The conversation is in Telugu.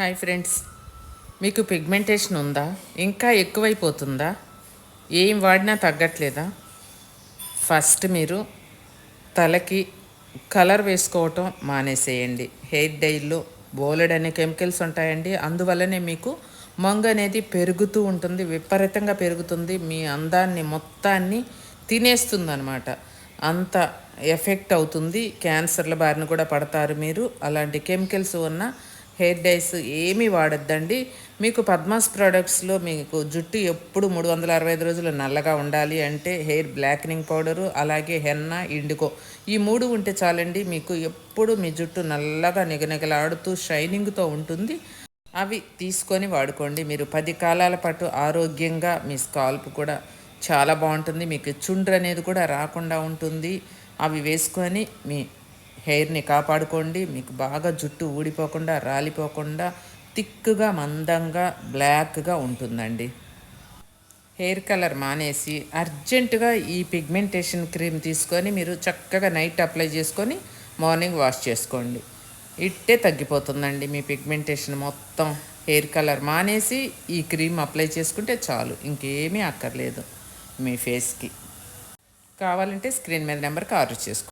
హాయ్ ఫ్రెండ్స్ మీకు పిగ్మెంటేషన్ ఉందా? ఇంకా ఎక్కువైపోతుందా? ఏం వాడినా తగ్గట్లేదా? ఫస్ట్ మీరు తలకి కలర్ వేసుకోవటం మానేసేయండి. హెయిర్ డైల్లో బోలెడ్ అనే కెమికల్స్ ఉంటాయండి. అందువల్లనే మీకు మంగు అనేది పెరుగుతూ ఉంటుంది విపరీతంగా పెరుగుతుంది. మీ అందాన్ని మొత్తాన్ని తినేస్తుంది అనమాట అంత ఎఫెక్ట్ అవుతుంది. క్యాన్సర్ల బారిన కూడా పడతారు మీరు. అలాంటి కెమికల్స్ ఉన్న హెయిర్ డైస్ ఏమీ వాడొద్దండి. మీకు పద్మాస్ ప్రోడక్ట్స్లో మీకు జుట్టు ఎప్పుడు మూడు వందల అరవై ఐదు రోజులు నల్లగా ఉండాలి అంటే హెయిర్ బ్లాక్నింగ్ పౌడరు అలాగే హెన్న ఇండిగో ఈ మూడు ఉంటే చాలండి. మీకు ఎప్పుడు మీ జుట్టు నల్లగా నిగనిగలాడుతూ షైనింగ్తో ఉంటుంది. అవి తీసుకొని వాడుకోండి. మీరు పది కాలాల పాటు ఆరోగ్యంగా మీ స్కాల్ప్ కూడా చాలా బాగుంటుంది. మీకు చుండ్రు అనేది కూడా రాకుండా ఉంటుంది. అవి వేసుకొని మీ హెయిర్ని కాపాడుకోండి. మీకు బాగా జుట్టు ఊడిపోకుండా రాలిపోకుండా థిక్గా మందంగా బ్లాక్గా ఉంటుందండి. హెయిర్ కలర్ మానేసి అర్జెంటుగా ఈ పిగ్మెంటేషన్ క్రీమ్ తీసుకొని మీరు చక్కగా నైట్ అప్లై చేసుకొని మార్నింగ్ వాష్ చేసుకోండి. ఇట్టే తగ్గిపోతుందండి మీ పిగ్మెంటేషన్ మొత్తం. హెయిర్ కలర్ మానేసి ఈ క్రీమ్ అప్లై చేసుకుంటే చాలు ఇంకేమీ అక్కర్లేదు మీ ఫేస్కి. కావాలంటే స్క్రీన్ మీద నెంబర్కి ఆర్డర్ చేసుకోండి